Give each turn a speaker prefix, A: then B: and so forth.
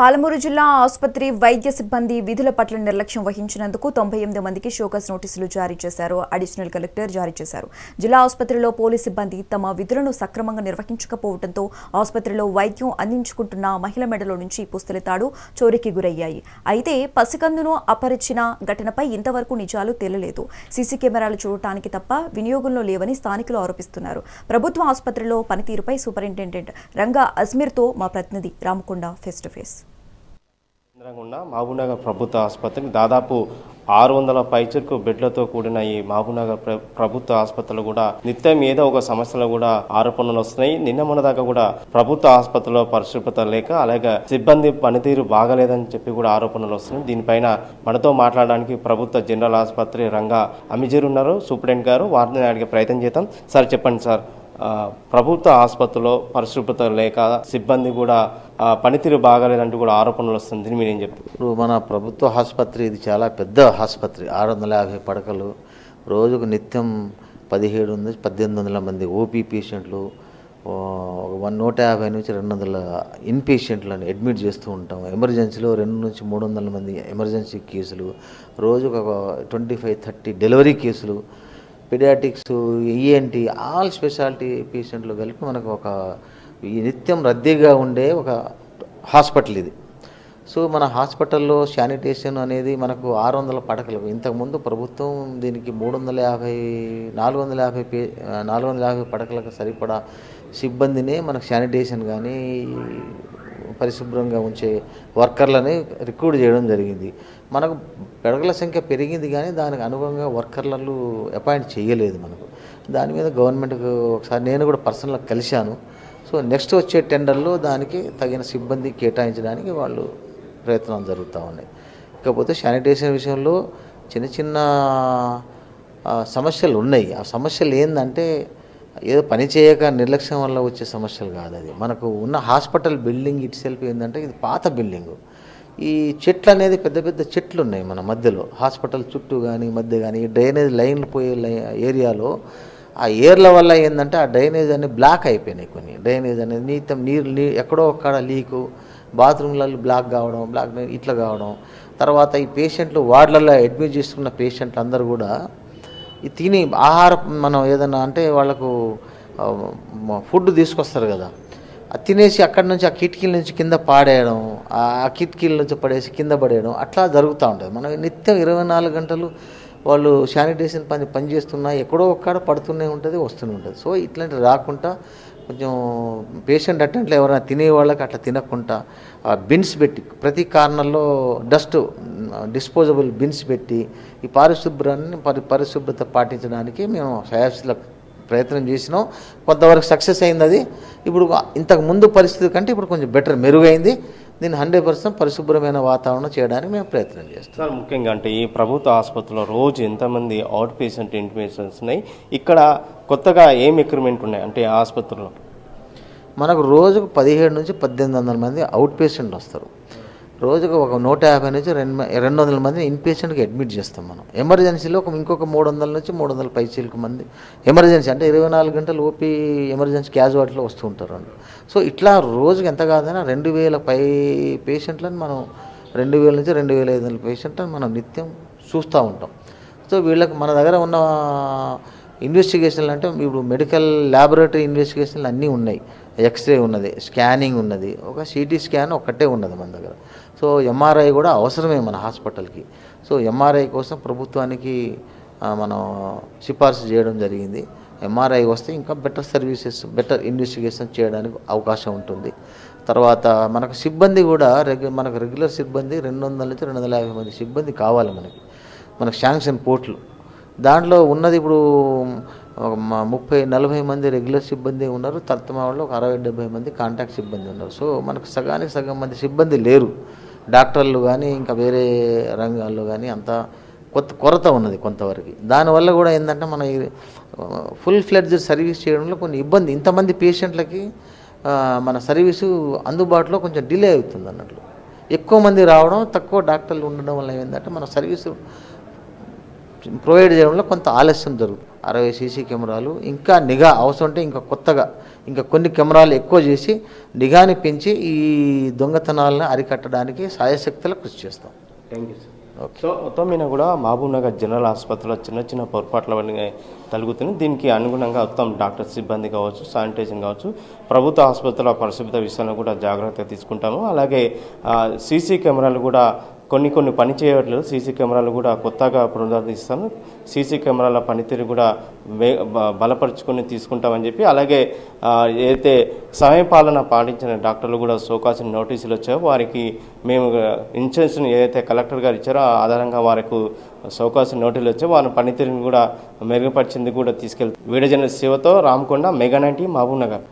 A: పాలమూరు జిల్లా ఆసుపత్రి వైద్య సిబ్బంది విధుల పట్ల నిర్లక్ష్యం వహించినందుకు తొంభై ఎనిమిది మందికి షోకస్ నోటీసులు జారీ చేశారు. అడిషనల్ కలెక్టర్ జారీ చేశారు. జిల్లా ఆసుపత్రిలో పోలీస్ సిబ్బంది తమ విధులను సక్రమంగా నిర్వహించకపోవడంతో ఆసుపత్రిలో వైద్యం అందించుకుంటున్న మహిళ మెడలో నుంచి పుస్తలితాడు చోరీకి గురయ్యాయి. అయితే పసికందును అపరిచిన ఘటనపై ఇంతవరకు నిజాలు తేలలేదు. సీసీ కెమెరాలు చూడటానికి తప్ప వినియోగంలో లేవని స్థానికులు ఆరోపిస్తున్నారు. ప్రభుత్వ ఆసుపత్రిలో పనితీరుపై సూపరింటెండెంట్ రంగా అజ్మీర్తో మా ప్రతినిధి Ramakonda face to face.
B: Chandragunda Mahabubnagar ప్రభుత్వ ఆసుపత్రిని దాదాపు ఆరు వందల పైచర్కు బెడ్లతో కూడిన ఈ మహబూబ్నగర్ ప్రభుత్వ ఆసుపత్రులు కూడా నిత్యం ఏదో ఒక సమస్యలు కూడా ఆరోపణలు వస్తున్నాయి. నిన్న మొన్న దాకా కూడా ప్రభుత్వ ఆసుపత్రిలో పరిశుభ్రత లేక అలాగే సిబ్బంది పనితీరు బాగలేదని చెప్పి కూడా ఆరోపణలు వస్తున్నాయి. దీనిపైన మనతో మాట్లాడడానికి ప్రభుత్వ జనరల్ ఆసుపత్రి రంగా అమిజీర్ ఉన్నారు. సూపరింటెండెంట్ గారు వారిని అడిగే ప్రయత్నం చేద్దాం. సార్ చెప్పండి సార్. ప్రభుత్వ ఆసుపత్రిలో పరిశుభ్రత లేక సిబ్బంది కూడా పనితీరు బాగాలేదంటూ కూడా ఆరోపణలు వస్తుంది. మీరు ఏం చెప్తారు?
C: ఇప్పుడు మన ప్రభుత్వ ఆసుపత్రి ఇది చాలా పెద్ద ఆసుపత్రి. ఆరు వందల యాభై పడకలు. రోజుకు నిత్యం పదిహేడు నుంచి పద్దెనిమిది వందల మంది ఓపీ పేషెంట్లు ఒక వన్ నూట యాభై నుంచి రెండు వందల ఇన్ పేషెంట్లను అడ్మిట్ చేస్తూ ఉంటాం. ఎమర్జెన్సీలో రెండు నుంచి మూడు వందల మంది ఎమర్జెన్సీ కేసులు. రోజుకు ఒక ట్వంటీ ఫైవ్ థర్టీ డెలివరీ కేసులు. పిడియాటిక్స్ ఈఎన్టీ ఆల్ స్పెషాలిటీ పేషెంట్లు కలిపి మనకు ఒక ఈ నిత్యం రద్దీగా ఉండే ఒక హాస్పిటల్ ఇది. సో మన హాస్పిటల్లో శానిటేషన్ అనేది మనకు ఆరు వందల పడకలు ఇంతకుముందు ప్రభుత్వం దీనికి మూడు వందల యాభై నాలుగు వందల యాభై పే నాలుగు వందల యాభై పడకలకు సరిపడా సిబ్బందినే మనకు శానిటేషన్ కానీ పరిశుభ్రంగా ఉంచే వర్కర్లని రిక్రూట్ చేయడం జరిగింది. మనకు పడకల సంఖ్య పెరిగింది కానీ దానికి అనుగుణంగా వర్కర్లను అపాయింట్ చేయలేదు మనకు. దాని మీద గవర్నమెంట్కు ఒకసారి నేను కూడా పర్సనల్గా కలిశాను. సో నెక్స్ట్ వచ్చే టెండర్లో దానికి తగిన సిబ్బంది కేటాయించడానికి వాళ్ళు ప్రయత్నాలు జరుగుతూ ఉన్నాయి. ఇకపోతే శానిటేషన్ విషయంలో చిన్న చిన్న సమస్యలు ఉన్నాయి. ఆ సమస్యలు ఏంటంటే ఏదో పని చేయక నిర్లక్ష్యం వల్ల వచ్చే సమస్యలు కాదు అది. మనకు ఉన్న హాస్పిటల్ బిల్డింగ్ ఇట్ సెల్ఫ్ ఏంటంటే ఇది పాత బిల్డింగు. ఈ చెట్లు అనేది పెద్ద పెద్ద చెట్లు ఉన్నాయి మన మధ్యలో. హాస్పిటల్ చుట్టూ కానీ మధ్య కానీ ఈ డ్రైనేజ్ లైన్లు పోయే లై- ఏరియాలో ఆ ఏర్ల వల్ల ఏంటంటే ఆ డ్రైనేజ్ అనేది బ్లాక్ అయిపోయినాయి కొన్ని. డ్రైనేజ్ అనేది నీతం నీరు నీ ఎక్కడో ఒక్కడ లీకు బాత్రూమ్లలో బ్లాక్ కావడం బ్లాక్ ఇట్లా కావడం. తర్వాత ఈ పేషెంట్లు వార్డులలో అడ్మిట్ చేసుకున్న పేషెంట్లు అందరూ కూడా ఈ తిని ఆహారం మనం ఏదన్నా అంటే వాళ్ళకు ఫుడ్ తీసుకొస్తారు కదా. అది తినేసి అక్కడి నుంచి ఆ కిటికీల నుంచి కింద పాడేయడం ఆ కిటికీల నుంచి పడేసి కింద పడేయడం అట్లా జరుగుతూ ఉంటుంది. మనం నిత్యం ఇరవై నాలుగు గంటలు వాళ్ళు శానిటేషన్ పని పనిచేస్తున్నా ఎక్కడో ఒక్కడ పడుతూనే ఉంటుంది వస్తూనే ఉంటుంది. సో ఇట్లాంటివి రాకుండా కొంచెం పేషెంట్ అటెంట్లో ఎవరైనా తినే వాళ్ళకి అట్లా తినకుండా ఆ బిన్స్ పెట్టి ప్రతి కార్నర్లో డస్ట్ డిస్పోజబుల్ బిన్స్ పెట్టి ఈ పారిశుభ్రాన్ని పరి పరిశుభ్రత పాటించడానికి మేము సయాసిల ప్రయత్నం చేసినాం. కొంతవరకు సక్సెస్ అయింది అది ఇప్పుడు ఇంతకు ముందు పరిస్థితి కంటే ఇప్పుడు కొంచెం బెటర్ మెరుగైంది. దీన్ని హండ్రెడ్ పర్సెంట్ పరిశుభ్రమైన వాతావరణం చేయడానికి మేము ప్రయత్నం చేస్తాం.
B: ముఖ్యంగా అంటే ఈ ప్రభుత్వ ఆసుపత్రిలో రోజు ఎంతమంది అవుట్ పేషెంట్ ఇన్ పేషెంట్స్ ఉన్నాయి? ఇక్కడ కొత్తగా ఏం ఎక్రిమెంట్ ఉన్నాయి అంటే ఆసుపత్రిలో?
C: మనకు రోజుకు పదిహేడు నుంచి పద్దెనిమిది వందల మంది అవుట్ పేషెంట్ వస్తారు. రోజుకు ఒక నూట యాభై నుంచి రెండు రెండు వందల మంది ఇన్పేషెంట్కి అడ్మిట్ చేస్తాం మనం. ఎమర్జెన్సీలో ఒక ఇంకొక మూడు వందల నుంచి మూడు వందల పైచీలకు మంది. ఎమర్జెన్సీ అంటే ఇరవై నాలుగు గంటలు ఓపీ ఎమర్జెన్సీ క్యాజువాలిటీలో వస్తూ ఉంటారు అండి సో ఇట్లా రోజుకి ఎంత కాదైనా రెండు వేల పై పేషెంట్లను మనం రెండు వేల నుంచి రెండు వేల ఐదు వందల పేషెంట్లను మనం నిత్యం చూస్తూ ఉంటాం. సో వీళ్ళకి మన దగ్గర ఉన్న ఇన్వెస్టిగేషన్లు అంటే ఇప్పుడు మెడికల్ ల్యాబొరేటరీ ఇన్వెస్టిగేషన్లు అన్నీ ఉన్నాయి. ఎక్స్రే ఉన్నది స్కానింగ్ ఉన్నది ఒక సిటీ స్కాన్ ఒక్కటే ఉన్నది మన దగ్గర. సో ఎంఆర్ఐ కూడా అవసరమే మన హాస్పిటల్కి. సో ఎంఆర్ఐ కోసం ప్రభుత్వానికి మనం సిఫార్సు చేయడం జరిగింది. ఎంఆర్ఐ వస్తే ఇంకా బెటర్ సర్వీసెస్ బెటర్ ఇన్వెస్టిగేషన్ చేయడానికి అవకాశం ఉంటుంది. తర్వాత మనకు సిబ్బంది కూడా రెగ్యు మనకు రెగ్యులర్ సిబ్బంది రెండు వందల నుంచి రెండు వందల యాభై మంది సిబ్బంది కావాలి మనకి. మనకు శాంక్షన్ పోర్ట్లు. దాంట్లో ఉన్నది ఇప్పుడు ఒక ముప్పై నలభై మంది రెగ్యులర్ సిబ్బంది ఉన్నారు. తర్వాత ఒక అరవై డెబ్బై మంది కాంటాక్ట్ సిబ్బంది ఉన్నారు. సో మనకు సగానికి సగం మంది సిబ్బంది లేరు. డాక్టర్లు కానీ ఇంకా వేరే రంగాల్లో కానీ అంత కొత్త కొరత ఉన్నది కొంతవరకు. దానివల్ల కూడా ఏంటంటే మన ఫుల్ ఫ్లెడ్జ్ సర్వీస్ చేయడంలో కొన్ని ఇబ్బంది. ఇంతమంది పేషెంట్లకి మన సర్వీసు అందుబాటులో కొంచెం డిలే అవుతుంది అన్నట్లు. ఎక్కువ మంది రావడం తక్కువ డాక్టర్లు ఉండడం వల్ల ఏంటంటే మన సర్వీసు ప్రొవైడ్ చేయడంలో కొంత ఆలస్యం జరుగుతుంది అరవై సీసీ కెమెరాలు ఇంకా నిఘా అవసరం ఉంటే ఇంకా కొత్తగా ఇంకా కొన్ని కెమెరాలు ఎక్కువ చేసి నిఘాని పెంచి ఈ దొంగతనాలను అరికట్టడానికి సాయశక్తుల కృషి చేస్తాం.
B: థ్యాంక్ యూ సార్ సో మొత్తం మీద కూడా మహబూబ్ నగర్ జనరల్ ఆసుపత్రిలో చిన్న చిన్న పొరపాట్ల వల్ల కలుగుతుంది దీనికి అనుగుణంగా మొత్తం డాక్టర్ సిబ్బంది కావచ్చు శానిటైజేషన్ కావచ్చు ప్రభుత్వ ఆసుపత్రుల పరిశుభ్రత విషయంలో కూడా జాగ్రత్త తీసుకుంటాము. అలాగే సీసీ కెమెరాలు కూడా కొన్ని కొన్ని పని చేయట్లేదు సీసీ కెమెరాలు కూడా కొత్తగా పునరుద్ధరిస్తాను. సీసీ కెమెరాల పనితీరు కూడా బలపరుచుకొని తీసుకుంటామని చెప్పి అలాగే ఏదైతే సమయపాలన పాటించిన డాక్టర్లు కూడా సోకాసిన నోటీసులు వచ్చాయో వారికి మేము ఇన్సూరెన్స్ని ఏదైతే కలెక్టర్ గారు ఇచ్చారో ఆ ఆధారంగా వారికి సోకాసిన నోటీసులు వచ్చాయి. వారి పనితీరుని కూడా మెరుగుపరిచింది కూడా తీసుకెళ్తాం వీడియో జర్నలిస్ట్ శివతో రామకొండ మెగా నైన్టీ మహబూబ్ నగర్